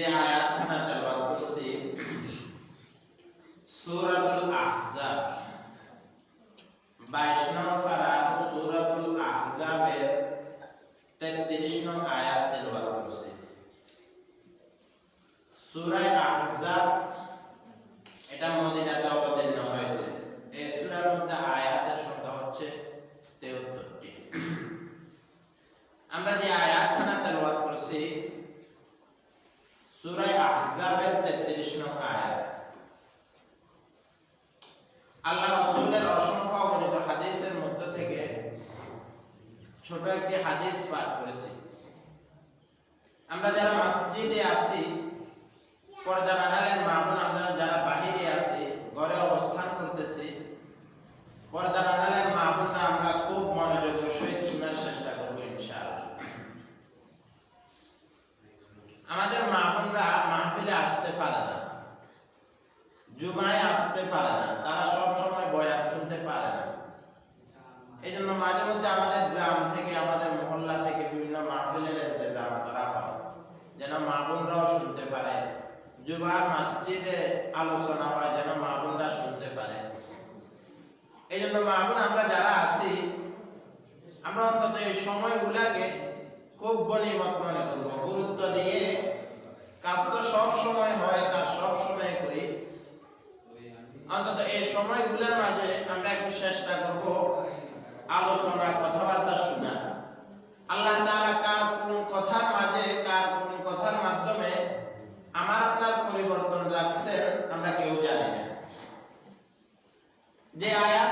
যে আয়াতখানা তেলাওয়াত করছি সূরাতুল আহজাব 22 নং পারা সূরাতুল আহজাবের 33 নং আয়াত তেলাওয়াত করছি সূরা আহজাব এটা মদিনাতে অবতীর্ণ হয়েছে এই সূরার মধ্যে আয়াতের সংখ্যা হচ্ছে 73টি আমরা যে আয়াতখানা তেলাওয়াত করছি সূরা আহজাবের 33 নং আয়াত আল্লাহ রাসূলের অসংখ্য অগণিত হাদিসের মধ্য থেকে ছোট একটি হাদিস পাঠ করেছি। আমরা যারা মসজিদে আছি, পর্দার আড়ালের মামুন আমরা যারা বাহিরে আছি, ঘরে অবস্থান করতেছি, পর্দার আড়ালের মামুনরা আমরা খুব মনোযোগের সহিত শোনার চেষ্টা করব ইনশাআল্লাহ। আমাদের মামুনরা মাহফিলে আসতে পারে না, জুমায় আসতে পারে না, তারা সব সময় বয়ান শুনতে পারে না এই জন্য মাঝে মধ্যে আমাদের গ্রাম থেকে, আমাদের মহল্লা থেকে বিভিন্ন মাহফিলের ইন্তজাম করা হয়। যেন মা বোনরাও শুনতে পারে। জুমার মসজিদে আলোচনা হয়, যেন মা বোনরা শুনতে পারে। এই জন্য মা বোন, আমরা যারা আছি, আমরা অন্তত এই সময়গুলাকে খুব গণিমত মনে করব। গুরুত্ব দিয়ে কাজ তো সব সময় হয়, কাজ সব সময় করি। অন্তত এই সময়গুলোর মাঝে আমরা একটু চেষ্টা করব আলোচনা কথাবার্তা শোনা। আল্লাহ কার কোন কথার মাঝে, কার কোন কথার মাধ্যমে আমার আপনার পরিবর্তন রাখছেন, আমরা কেউ জানি না। যে তেলাওয়াত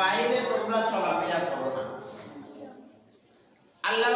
বাইরে তোমরা চলাফেরা করো না। আল্লাহ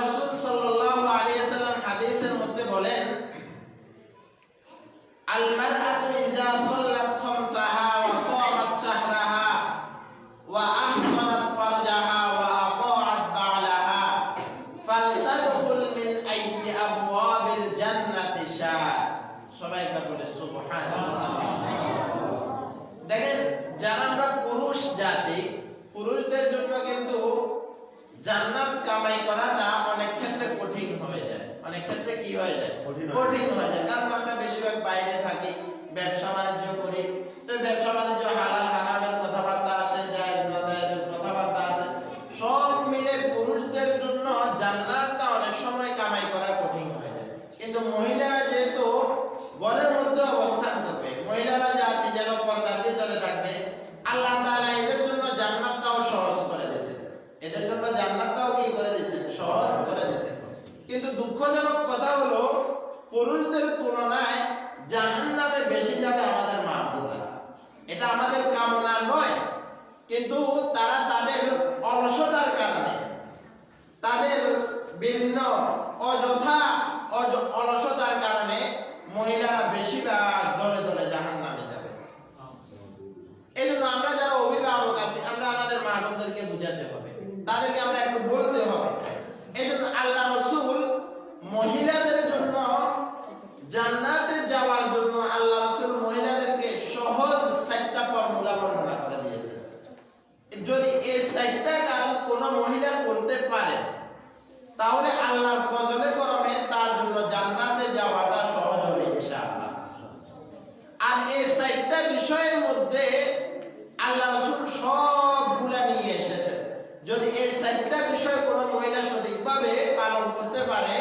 পারে,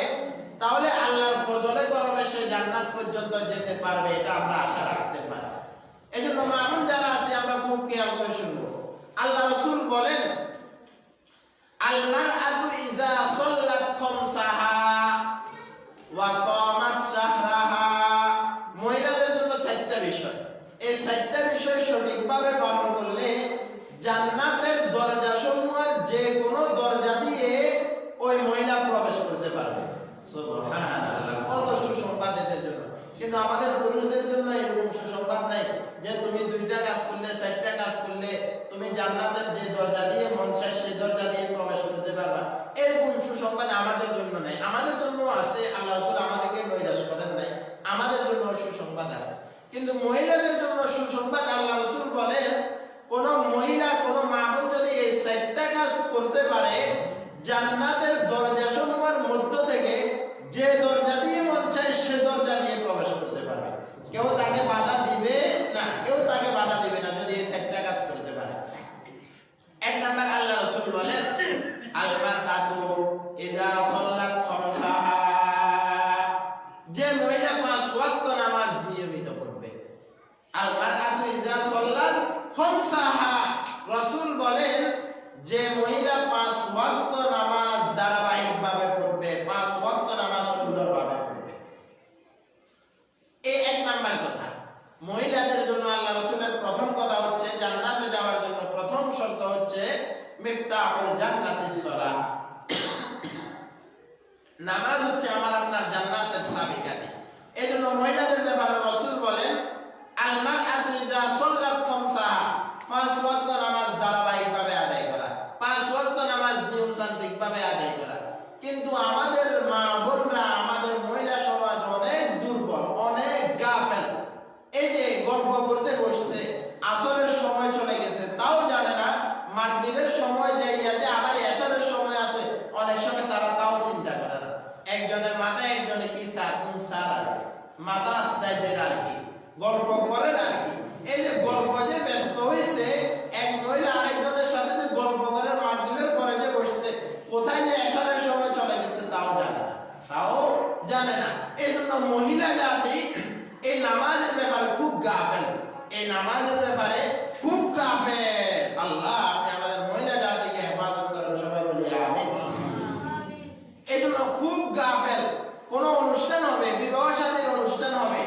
তাহলে আল্লাহর ফজলে গরমে সে জান্নাত পর্যন্ত যেতে পারবে, এটা আমরা আশা রাখতে পারি। এই জন্য মানুষ যারা আছে, আমরা খুব খেয়াল করে শুনব। আল্লাহ রসুল বলেন আল্লাহ আতু ইজা সল্লাত খমসাহা ওয়া জান্নাতের যে দরজা দিয়ে মন চায় সেই দরজা দিয়ে প্রবেশ করতে পারবা। এরকম সুসংবাদ আমাদের জন্য নাই। আমাদের জন্য আছে, আল্লাহ রসুল আমাদেরকে নৈরাস করেন নাই। আমাদের জন্য সুসংবাদ আছে। কিন্তু মহিলাদের জন্য সুসংবাদ আল্লাহ রাসূল বলেন কোন মহিলা কোন মা বোন যদি এই চারটা কাজ করতে পারে জান্নাতের দরজা সমূহের মধ্য থেকে যে দরজা দিয়ে মন চায় সে দরজা দিয়ে প্রবেশ করতে পারবে কেউ তাকে বাধা দিবে না কেউ তাকে বাধা দিবে না যদি এই চারটা কাজ করতে পারে এক নাম্বার আল্লাহ রাসূল বলেন আলমার আতু ইজা সাল্লাত খামসাহা যে মহিলা পাঁচ ওয়াক্ত নামাজ নিয়মিত পড়বে আলমার আতু ইজা সাল্লাত খামসাহা রাসূল বলেন যে মহিলা পাঁচ ওয়াক্ত নামাজ ধারাবাহিকভাবে পড়বে পাঁচ ওয়াক্ত নামাজ সুন্দরভাবে পড়বে এই এক নাম্বার কথা মহিলাদের জন্য আল্লাহ রসুলের প্রথম কথা হচ্ছে জান্নাতে যাওয়ার জন্য প্রথম শর্ত হচ্ছে মিফতাহুল জান্নাতিস সালাহ নামাজ হচ্ছে আমার আপনার জান্নাতের চাবিকাঠি এই জন্য মহিলাদের ব্যাপারে রসুল বলেন আলমার আতু ইজা সাল্লাত খামসাহা পাঁচ ওয়াক্ত নামাজ ধারাবাহিকভাবে আদায় করা পাঁচ ওয়াক্ত নামাজ নিয়মতান্ত্রিকভাবে আদায় করা কিন্তু আমাদের মা বোনরা আমাদের মহিলা সমাজ অনেক দুর্বল অনেক গাফেল এই যে গল্প করতে বসছে। আসরের সময় চলে গেছে। তাও জানে না, মাগরিবের সময় যাইয়া যে আবার এশারের সময় আসে, অনেক সময় তারা তাও চিন্তা করে না। একজনের মাথায় একজনে কি সার কোন সার আর কি। মাথা আশ্রয়দের আর কি। গল্প করেন আর কি। এই যে গল্প যে ব্যস্ত হয়েছে এক মহিলা আরেকজনের সাথে যে গল্প করে মাগরিবের পরে যে বসছে, কোথায় যে এশারের সময় চলে গেছে তাও জানে না। তাও জানে না। এই জন্য মহিলা জাতি এই গাফেল এই নামাজের ব্যাপারে খুব গাফেল আল্লাহ, আপনি আমাদের মহিলা জাতিকে হেফাজত করেন, সবাই বলি আমিন। এই জন্য খুব গাফেল। কোন অনুষ্ঠান হবে, বিবাহ শাদীর অনুষ্ঠান হবে।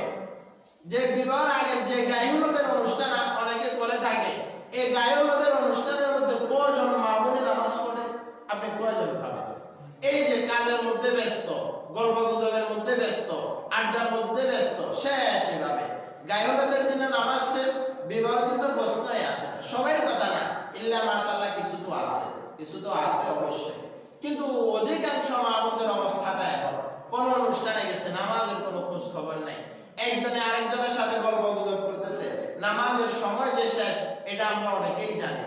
যে বিবাহের আগে যে গায়ুলদের অনুষ্ঠান অনেকে করে থাকে, এই গায়ুলদের অনুষ্ঠানের মধ্যে কজন মা বোনে নামাজ পড়ে? আপনি কয়জন পাবেন? এই যে কাজের মধ্যে ব্যস্ত গল্প গুজবের মধ্যে ব্যস্ত, আড্ডার মধ্যে ব্যস্ত, শেষ এভাবে। গায়কদের দিনে নামাজ বিবাহ প্রশ্নই আসে না। সবার কথা না ইল্লা মাশাআল্লাহ, কিছু তো আছে, কিছু তো আছে অবশ্যই। কিন্তু অধিকাংশ মা অবস্থাটা এখন, কোন অনুষ্ঠানে গেছে, নামাজের কোনো খোঁজ খবর নাই। একজনে আরেকজনের সাথে গল্প গুজব করতেছে, নামাজের সময় যে শেষ, এটা আমরা অনেকেই জানি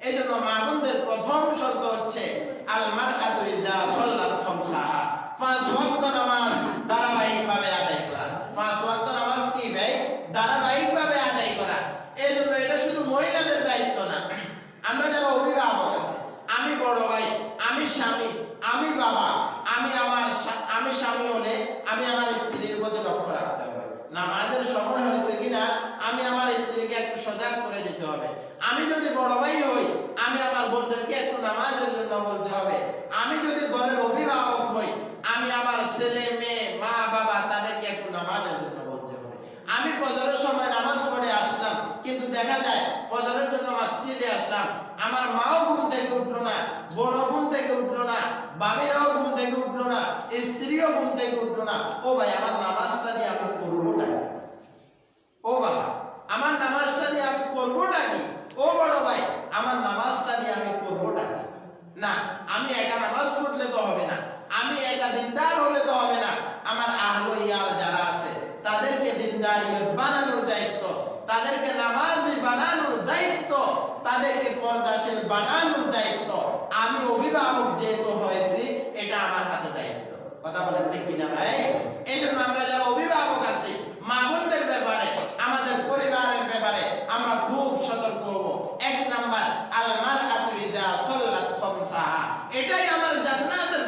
এই জন্য মা বোনদের প্রথম শর্ত হচ্ছে, আল মারআতু ইজা সাল্লাত খামসাহা। পাঁচ ওয়াক্ত নামাজ ধারাবাহিকভাবে আদায় করা পাঁচ ওয়াক্ত নামাজ কি ভাই ধারাবাহিকভাবে আদায় করা এই জন্য এটা শুধু মহিলাদের দায়িত্ব না আমরা যারা অভিভাবক আছি আমি বড় ভাই আমি স্বামী আমি বাবা আমি আমার স্বা- আমি স্বামী হলে আমি আমার স্ত্রীর প্রতি লক্ষ্য রাখতে হবে নামাজের সময় হয়েছে কিনা আমি আমার স্ত্রীকে একটু সজাগ করে দিতে হবে আমি যদি বড় ভাই হই আমি আমার বোনদেরকে একটু নামাজের জন্য বলতে হবে আমি যদি ঘরের অভিভাবক হই আমি আমার ছেলে মেয়ে মা বাবা তাদেরকে একটু নামাজের জন্য বলতে হবে আমি ফজরের সময় নামাজ পড়ে আসলাম কিন্তু দেখা যায় ফজরের জন্য মসজিদে আসলাম আমার মাও ঘুম থেকে উঠল না বোনও ঘুম থেকে উঠল না বাবিরাও ঘুম থেকে উঠল না স্ত্রীও ঘুম থেকে উঠল না। ও ভাই আমার নামাজটা দিয়ে আমি করব না ও বাবা আমার নামাজটা দিয়ে আমি করবোটা কি ও বড় ভাই আমার নামাজটা দিয়ে আমি করবোটা কি না আমি একা নামাজ পড়লে তো হবে না আমি একা দিনদার হলে তো হবে না আমার আহলো ইয়াল যারা আছে তাদেরকে দিনদার বানানোর দায়িত্ব তাদেরকে নামাজি বানানোর দায়িত্ব তাদেরকে পর্দাশীল বানানোর দায়িত্ব আমি অভিভাবক যেহেতু হয়েছি এটা আমার হাতে দায়িত্ব কথা বলেন ঠিক কিনা ভাই এই জন্য আমরা যারা অভিভাবক আছি মা বোনদের ব্যাপারে আমাদের পরিবারের ব্যাপারে আমরা খুব সতর্ক হব এক নাম্বার আল মারআতু ইজা সাল্লাত খামসাহা এটাই আমার জান্নাতের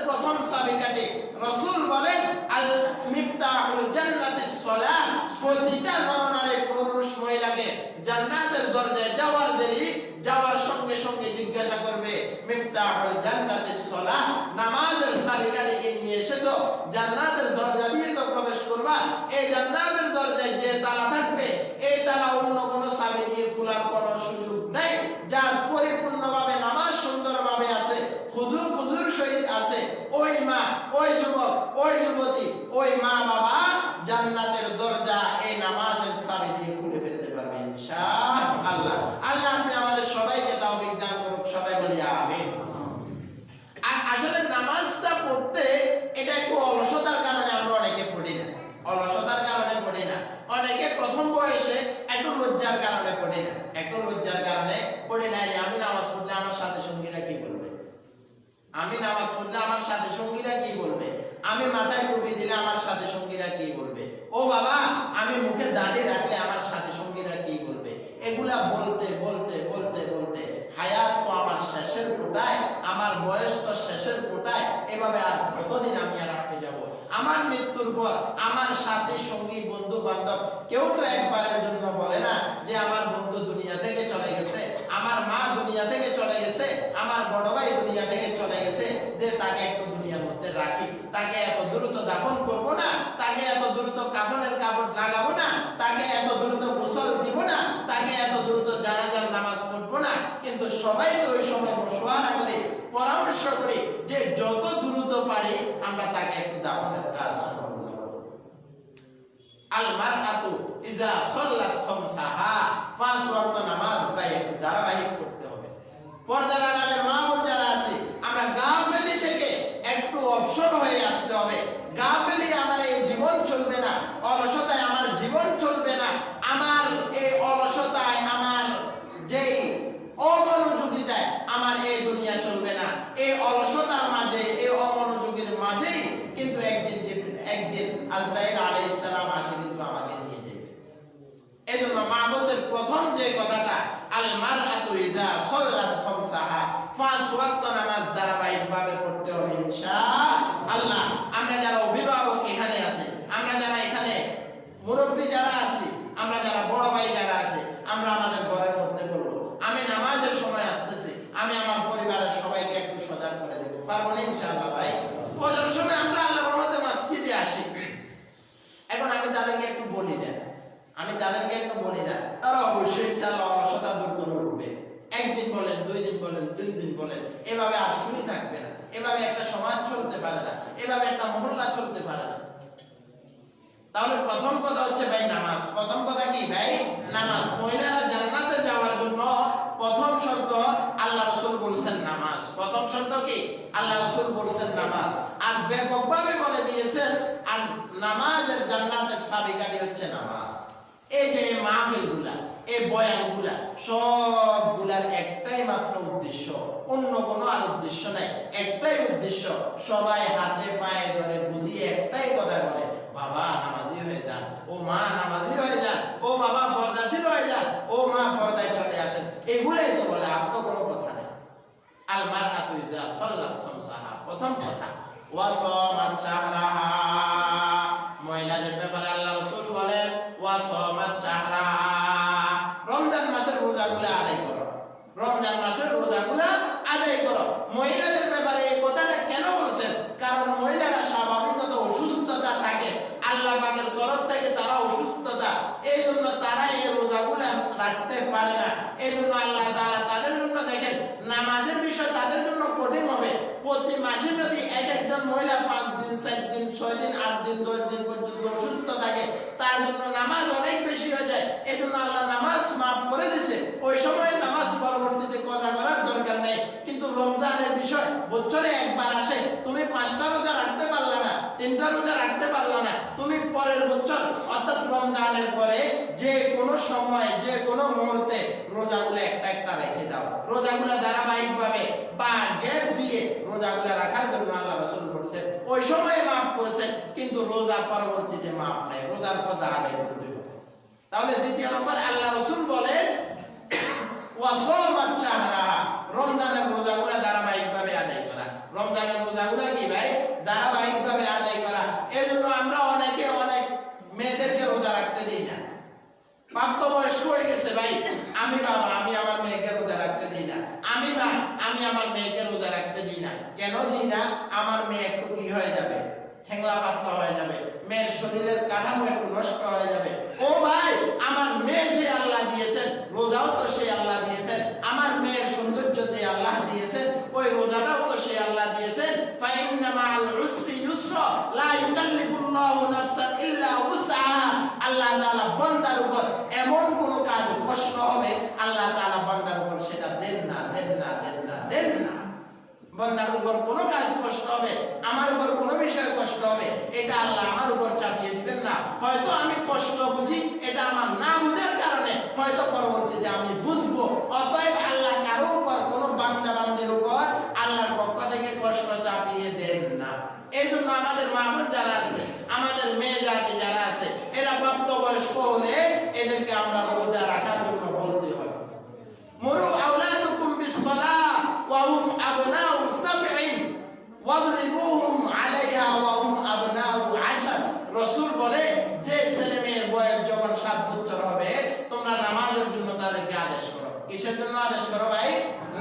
চাবিকাঠি রাসূল বলেন আল মিফতাহুল জান্নাতিস সালাহ প্রতিটা নরনারী পুরুষ মহিলাকে জান্নাতের দরজায় যাওয়ার দেরি যাওয়ার সঙ্গে সঙ্গে জিজ্ঞাসা করবে মিফতাহুল জান্নাতিস সালাহ নামাজের চাবিকাঠিকে নিয়ে এসেছ জান্নাতের দরজা দিয়ে তো প্রবেশ করবা এই জান্নাতের দরজায় যে তালা থাকবে এই তালা অন্য কোনো চাবি দিয়ে খোলার কোনো সুযোগ নেই যার পরিপূর্ণভাবে নামাজ সুন্দরভাবে আছে মা ওই যুবক ওই যুবতী ওই মা বাবা জান্নাতের দরজা এই নামাজের চাবি দিয়ে খুলে ফেলতে পারবে ইনশাআল্লাহ আল্লাহ আপনি আমাদের সবাইকে তৌফিক দান করুন সবাই বলি আমিন আর আসলে নামাজটা পড়তে এটা একটু অলসতার কারণে আমরা অনেকে পড়ি না অলসতার কারণে পড়ি না অনেকে প্রথম বয়সে একটু লজ্জার কারণে পড়ি না একটু লজ্জার কারণে পড়ি না যে আমি নামাজ পড়লে আমার সাথে সঙ্গীরা কি বলবে আমি নামাজ পড়লে আমার সাথে সঙ্গীরা কি বলবে আমি মাথায় টুপি দিলে আমার সাথে সঙ্গীরা কি বলবে ও বাবা আমি মুখে দাঁড়িয়ে রাখলে আমার সাথে সঙ্গীরা কি বলবে এগুলা বলতে বলতে বলতে বলতে হায়াত তো আমার শেষের কোটায় আমার বয়স তো শেষের কোটায় এভাবে আর কতদিন আমি আর আপনি যাব আমার মৃত্যুর পর আমার সাথে সঙ্গী বন্ধু বান্ধব, কেউ তো একবারের জন্য বলে না যে আমার বন্ধু দুনিয়া থেকে চলে গেছে, আমার মা দুনিয়া থেকে চলে গেছে, আমার বড় ভাই দুনিয়া থেকে চলে গেছে, যে তাকে একটু দুনিয়ার মধ্যে রাখি। তাকে এত দ্রুত দাফন করব না, তাকে এত দ্রুত কাফনের কাপড় লাগাবো না, তাকে এত দ্রুত গোসল দিব না, তাকে এত দ্রুত জানাজার নামাজ পড়ব না। কিন্তু সবাই তো ওই সময় মশওয়ারা করে, পরামর্শ করে যে যত দ্রুত পারি, আমরা তাকে একটু দাফনের কাজ করব। আল মারআতু ইজা পাঁচ ওয়াক্ত নামাজ ভাই ধারাবাহিক করতে হবে। পর্দার আড়ালের মা বোন যারা আছে, আমরা গাফেলি থেকে একটু অবসর হয়ে আসতে হবে গাফেলি আমার এই জীবন চলবে না অলসতায় আমার জীবন চলবে না আমার এই অলসতায় আমার যেই অমনোযোগিতায় আমার এই দুনিয়া চলবে না এই অলসতার মাঝে এই অমনোযোগের মাঝেই কিন্তু একদিন যে একদিন আজরাইল আলাইহিস সালাম আসে কিন্তু আমাকে নিয়ে যাবে এজন্য মাহবুবের প্রথম যে কথাটা আল মারআতু ইজা সাল্লাত খামসাহা পাঁচ ওয়াক্ত নামাজ ধারাবাহিকভাবে পড়তে হবে ইনশাআল্লাহ আমরা যারা অভিভাবক এখানে আছে আমরা যারা এখানে মুরব্বী যারা আছি আমরা যারা বড় ভাই যারা আছে আমরা আমাদের ঘরের মধ্যে বলব আমি নামাজের সময় আসতেছি আমি আমার পরিবারের সবাইকে একটু সজাগ করে দেবো পারব না, ইনশাআল্লাহ ভাই। ওজন সময় আমরা আল্লাহর রহমতে মসজিদে আসি। এখন আমি তাদেরকে একটু বলি না। আমি তাদেরকে একটু বলি না। তারা অবশ্যই ইনশাআল্লাহ অলসতা দূর করে উঠবে। একদিন বলেন, দুই দিন বলেন, তিন দিন বলেন, এভাবে আর শুরু থাকবে না। এভাবে একটা সমাজ চলতে পারে না। এভাবে একটা মহল্লা চলতে পারে না। তাহলে প্রথম কথা হচ্ছে ভাই নামাজ। প্রথম কথা কি ভাই? নামাজ। মহিলারা জান্নাতে যাওয়ার জন্য প্রথম শর্ত আল্লাহ রাসূল বলেছেন নামাজ। প্রথম শর্ত কি? আল্লাহ রাসূল বলেছেন নামাজ। আর ব্যাপকভাবে বলে দিয়েছেন, আর নামাজের জান্নাতের চাবিকাঠি হচ্ছে নামাজ। এই যে মাহফিলগুলা, এই বয়ানগুলা, সবগুলার একটাই মাত্র উদ্দেশ্য। অন্য কোনো আর উদ্দেশ্য নাই। একটাই উদ্দেশ্য, সবাই হাতে পায়ে ধরে বুঝিয়ে একটাই কথা বলে, বাবা, নামাজি হয়ে যান। ও মা, নামাজি হয়ে যান। ও বাবা পর্দাশীল হয়ে যান। ও মা, পর্দায় চলে আসেন। এগুলাই তো বলে আর তো কোনো কথা নেই। আল মারআতু ইজা সাল্লাত সাহা প্রথম কথা। ওয়া সামাত শাহরাহা। মহিলাদের ব্যাপারে আল্লাহ রাসূল বলেন ওয়া সামাত শাহরাহা রমজান মাসের রোজাগুলো আদায় করো রমজান মাসের রোজাগুলো আদায় করো মহিলাদের ব্যাপারে এই কথাটা কেন বলছেন কারণ মহিলারা স্বাভাবিকত অসুস্থতা থাকে আল্লাহ পাকের তরফ থেকে তারা অসুস্থতা এই জন্য তারা এই রোজাগুলো রাখতে পারে না। এই জন্য আল্লাহ তাআলা তাদের জন্য দেখেন, নামাজের বিষয় তাদের জন্য কঠিন হবে। প্রতি মাসে যদি এক একজন মহিলা পাঁচ দিন, চার দিন, ছয় দিন, আট দিন, দশ দিন পর্যন্ত অসুস্থ থাকে, তার জন্য নামাজ অনেক বেশি হয়ে যায়। এই জন্য আল্লাহ নামাজ মাফ করে দিছে। ওই সময় নামাজ পরবর্তীতে কথা করার দরকার নেই। কিন্তু রমজানের বিষয়, বছরে একবার আসে। তুমি পাঁচটা রোজা রাখতে পারলা তিনটা রোজা রাখতে পারলা না। তুমি পরের বছর, অর্থাৎ রমজানের পরে যে কোনো সময়, যে কোনো মুহূর্তে রোজাগুলো একটা একটা রেখে দাও। রোজাগুলো ধারাবাহিক ভাবে বা গ্যাপ দিয়ে রোজাগুলো রাখার জন্য আল্লাহ রাসূল বলেছেন, ওই সময় মাফ করেছেন, কিন্তু রোজা পরবর্তীতে মাফ নাই, রোজার কথা আদায় করে দেব। তাহলে দ্বিতীয় নম্বর, আল্লাহ রাসূল বলেন রমজানের রোজাগুলো ধারাবাহিকভাবে আদায় করা। রমজানের রোজাগুলো কি ভাই ধারাবাহিকভাবে আদায় করা এই জন্য আমরা অনেকে অনেক মেয়েদেরকে রোজা রাখতে দিই না ও ভাই, আমার মেয়ে যে আল্লাহ দিয়েছেন, রোজাও তো সেই আল্লাহ দিয়েছেন। আমার মেয়ের সৌন্দর্য যে আল্লাহ দিয়েছেন, ওই রোজাটাও তো সেই আল্লাহ দিয়েছেন। ফাইন্না মাআল উসরি তাআলা বান্দার উপর এমন কোন কাজ কষ্ট হবে, আল্লাহ তাআলা বান্দার উপর সেটা দেন না দেন না দেন না দেন না। বান্দার উপর কোনো কাজ কষ্ট হবে, আমার উপর কোনো বিষয় কষ্ট হবে, এটা আল্লাহ আমার উপর চাপিয়ে দিবেন না। হয়তো আমি কষ্ট বুঝি, এটা আমার না বুঝার কারণে, হয়তো পরবর্তীতে আমি বুঝব। অতএব আল্লাহ কারও উপর কোনো বান্দা বান্দের উপর আল্লাহর পক্ষ থেকে কষ্ট চাপিয়ে দেন না। এই জন্য আমাদের মাহমুদ যারা আছে, আমাদের মেয়ে জাতি যারা প্রাপ্তবয়স্ক হলে এদেরকে আমরা রোজা রাখার জন্য বলতে হয়। মরু আওলাদুকুম বিসসালাহ ওয়া হুম আবনাউ সাবঈন ওয়াদরিবুহুম আলাইহা ওয়া হুম আবনাউ আশর রাসূল বলে যে ছেলে মেয়ের বয়স যখন সাত বছর হবে তোমরা নামাজের জন্য তাদেরকে আদেশ করো কিসের জন্য আদেশ করো ভাই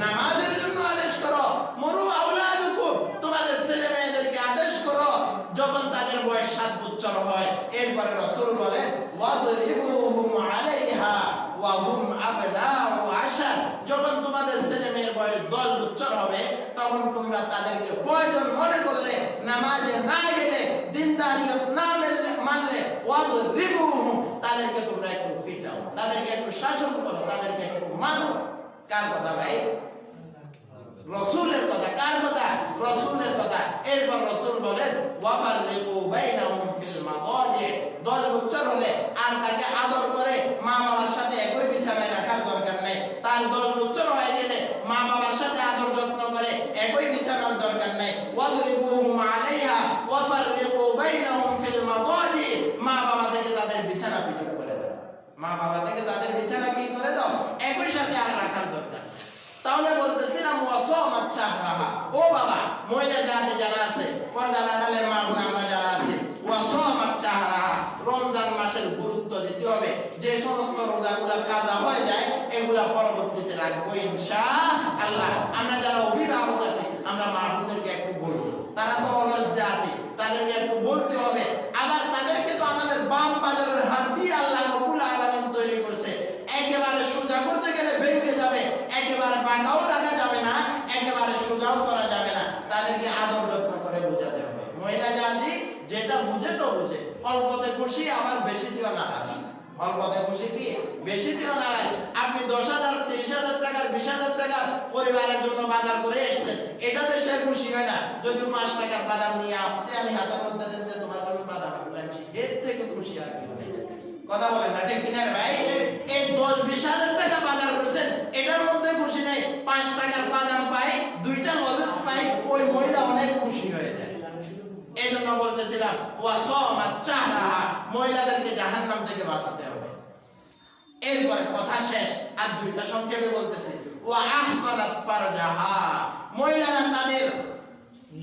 নামাজের জন্য আদেশ করো মরু আওলাদুকুম তোমাদের ছেলে মেয়েদেরকে আদেশ করো যখন তাদের বয়স সাত বছর হয় এরপরে রাসূল বলেন ওয়াদরিবুহুম আলাইহা ওয়া হুম আবনাউ আশর যখন তোমাদের ছেলে মেয়ের বয়স দশ বছর হবে তখন তোমরা তাদেরকে প্রয়োজন মনে করলে নামাজে না গেলে দিনদারিয়ত না মানলে তাদেরকে তোমরা একটু ফিটাও তাদেরকে একটু শাসন করো, তাদেরকে একটু মানো। কার কথা ভাই? রসুলের কথা, কার কথা? রসুলের কথা। এরপর রসুল বলেন, ওয়াফাররিকু বাইনাহুম ফিল মাদাজি 10 বছর হলে আর তাকে আদর করে মা বাবার সাথে একই বিছানায় রাখার দরকার নেই তার 10 বছর হয়ে গেলে মা বাবার সাথে আদর যত্ন করে একই বিছানার দরকার নেই ওয়াদরিবুহুম আলাইহা ওয়াফাররিকু বাইনাহুম ফিল মাদাজি মা বাবা থেকে তাদের বিছানা পৃথক করে দাও মা বাবা থেকে তাদের বিছানা কি করে দাও একই সাথে আর রাখার দরকার নেই। তাহলে বলতেছিলাম ওয়াসমাত চাহরাহা ও বাবা, মহিলা জাতি যারা আছে পর্দা আড়ালের মা বোন আমরা যারা আছে ওয়াসমাত চাহরাহা রমজান মাসের গুরুত্ব দিতে হবে। যে সমস্ত রোজাগুলা কাজা হয়ে যায়, এগুলা পরবর্তীতে রাখব ইনশাআল্লাহ আমরা যারা অভিভাবক আছি, আমরা মা বোনদেরকে একটু বলব তারা তো অলস জাতি তাদেরকে একটু বলতে হবে আবার তাদেরকে তো আমাদের বাম বাজারের হাত দিয়ে আল্লাহ রব্বুল আলামিন তৈরি করেছে একেবারে সোজা করতে গেলে ভেঙে যাবে একেবারে বাঁকাও রাখা যাবে না একেবারে সোজাও করা যাবে না তাদেরকে আদর যত্ন করে বোঝাতে হবে মহিলা জাতি যেটা বুঝে তো বুঝে অল্পতে খুশি, আবার বেশি দিও নারাজ। অল্পতে খুশি কি? বেশি দিও নারাজ। আপনি দশ হাজার, তিরিশ হাজার টাকার, বিশ হাজার টাকার পরিবারের জন্য বাজার করে এসছেন, এটাতে সে খুশি হয় না। যদি পাঁচ টাকার বাদাম নিয়ে আসছে আমি হাতের মধ্যে দেন যে তোমার জন্য বাদাম আনছি এর থেকে খুশি আর কি কথা বলেন না, ঠিক কিনা ভাই? এই দশ, বিশ হাজার টাকা বাজার করেছেন, এটার মধ্যে খুশি নেই। পাঁচ টাকার বাদাম পাই, দুইটা লজেস পাই, ওই মহিলা অনেক খুশি হয়ে যায়। এই জন্য বলতেছিলাম ওয়াসমা চাহরাহা মহিলাদেরকে জাহান নাম থেকে বাঁচাতে হবে। এরপরে কথা শেষ, আর দুইটা সংক্ষেপে বলতেছি। ওয়া আহসানাত ফারজাহা, মহিলারা তাদের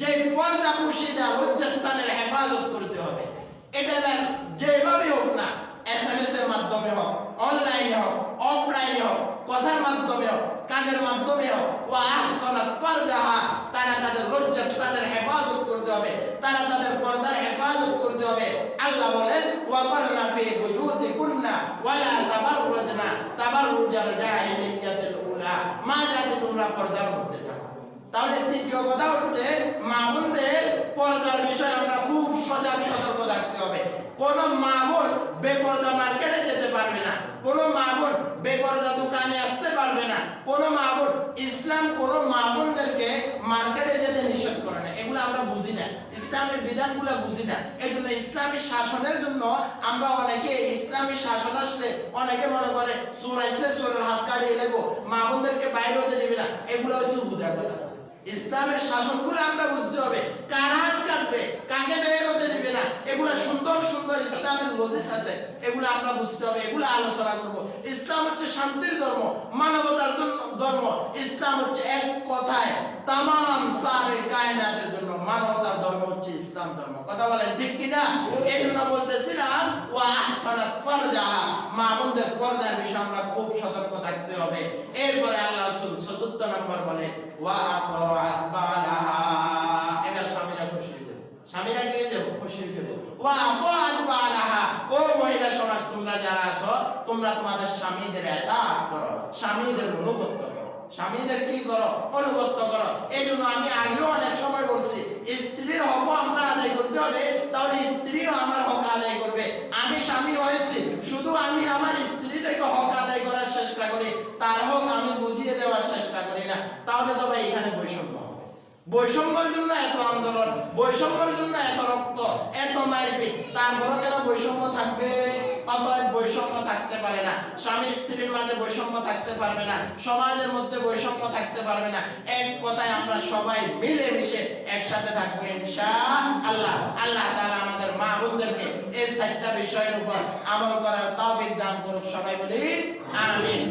যে পর্দা পুশিদা লজ্জাস্থানের হেফাজত করতে হবে। এটা এবার যেভাবে হোক না এসএমএস এর মাধ্যমে হোক অনলাইনে হোক অফলাইনে হোক, কথার মাধ্যমে হোক, কাজের মাধ্যমে হোক ও আহসানাত ফারজাহা, তারা তাদের লজ্জাস্থানের হেফাজত করতে হবে, তারা তাদের পর্দার হেফাজত করতে হবে। আল্লাহ বলেন, ওয়াকারনা ফি বুয়ুতিকুন্না ওয়ালা তাবাররুজনা। তাবাররুজাল জাহিলিয়াতিল উলা। মা যাতে তোমরা পর্দার মধ্যে তাহলে তৃতীয় কথা হচ্ছে, মা বোনদের পর্দার বিষয়ে আমরা খুব সজাগ সতর্ক থাকতে হবে। কোন মা বোন বেপর্দা মার্কেটে যেতে পারবে না। কোন মা বোন বেপর্দা দোকানে আসতে পারবে না। কোন মা ইসলাম কোন মা মার্কেটে যেতে নিষেধ করে না। এগুলো আমরা বুঝি না। ইসলামের বিধানগুলো বুঝি না। এই জন্য ইসলামী শাসনের জন্য আমরা অনেকে ইসলামী শাসন আসলে অনেকে মনে করে চোর আসলে চোরের হাত কাটিয়ে নেব। মাগনদেরকে বাইরে হতে দেবে না। এগুলো হচ্ছে বুঝা কথা ইসলামের শাসনগুলো আমরা বুঝতে হবে কার হাত কাটবে কাকে বের হতে দিবে না এগুলা সুন্দর সুন্দর লজিক আছে, এগুলো আমরা বুঝতে হবে, এগুলো আলোচনা করব। ইসলাম হচ্ছে শান্তির ধর্ম, মানবতার ধর্ম। ইসলাম হচ্ছে এক কথায় তাম সারে কায়নাতের জন্য। মানবতার ধর্ম হচ্ছে ইসলাম ধর্ম। কথা বলেন ঠিক কিনা? এই জন্য বলতেছিলাম, ওয়া আহসানাত ফারজাহা মা বোনদের পর্দার বিষয়ে আমরা খুব সতর্ক থাকতে হবে। এরপরে আল্লাহ রাসূল চতুর্থ নম্বর বলে, ওয়া আতাআত বালাহা। এবার স্বামীরা খুশি হয়ে যাবে। স্বামীরা কি হয়ে যাবে? খুশি হয়ে যাবে। ওয়া ও মহিলা সমাজ, তোমরা যারা আছো, তোমরা তোমাদের স্বামীদের এদাত করো, স্বামীদের অনুগত্য স্বামীদের কি করো? অনুগত্য করো। এই জন্য আমি আগেও অনেক সময় বলছি, স্ত্রীর হক আমরা আদায় করতে হবে, তাহলে স্ত্রীও আমার হক আদায় করবে। আমি স্বামী হয়েছি, শুধু আমি আমার স্ত্রী থেকে হক আদায় করার চেষ্টা করি, তার হক আমি বুঝিয়ে দেওয়ার চেষ্টা করি না। তাহলে তবে এখানে বৈষম্য। বৈষম্যের জন্য এত আন্দোলন, বৈষম্যের জন্য এত রক্ত, এত মারপিট। তারপরে কেন বৈষম্য থাকবে? বৈষম্য থাকতে পারে না। স্বামী স্ত্রীর মাঝে বৈষম্য থাকতে পারবে না। সমাজের মধ্যে বৈষম্য থাকতে পারবে না। এক কথায় আমরা সবাই মিলে মিশে একসাথে থাকব আল্লাহ আল্লাহ তাআলা আমাদের মা বোনদেরকে এই চারটা বিষয়ের উপর আমল করার তৌফিক দান করুক। সবাই বলি, আমিন।